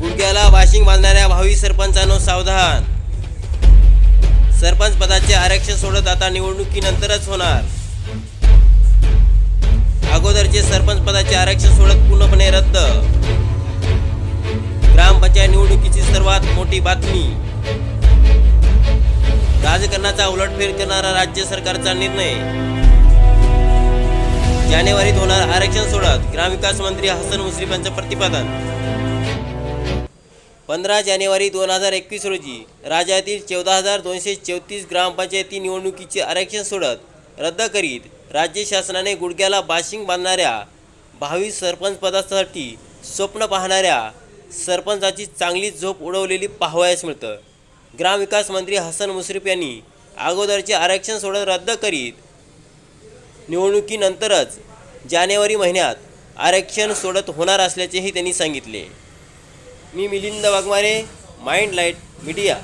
गुडघ्याला washing बांधणाऱ्या भावी सरपंचांनो सावधान. सरपंच पदाचे आरक्षण सोडत आता निवडणुकीनंतरच होणार. अगोदरचे सरपंच पदाचे आरक्षण सोडत पूर्णपणे रद्द. ग्रामपंचायत निवडणुकीची सर्वात मोठी बातमी. राजकारणाचा उलटफेर करणारा राज्य सरकारचा निर्णय. जानेवारीत होणार आरक्षण सोडत ग्रामविकास मंत्री हसन मुश्रीफ यांचं प्रतिपादन. पंधरा जानेवारी दोन हजार एकवीस रोजी राज्यातील चौदा हजार दोनशे चौतीस ग्रामपंचायती निवडणुकीचे आरक्षण सोडत रद्द करीत राज्य शासनाने गुडघ्याला बाशिंग बांधणाऱ्या भावी सरपंच पदासाठी स्वप्न पाहणाऱ्या सरपंचाची चांगली झोप उडवलेली पाहावयास मिळतं. ग्रामविकास मंत्री हसन मुश्रीफ यांनी अगोदरचे आरक्षण सोडत रद्द करीत निवडणुकीनंतरच जानेवारी महिन्यात आरक्षण सोडत होणार असल्याचेही त्यांनी सांगितले. मी Milind Waghmare mind light media.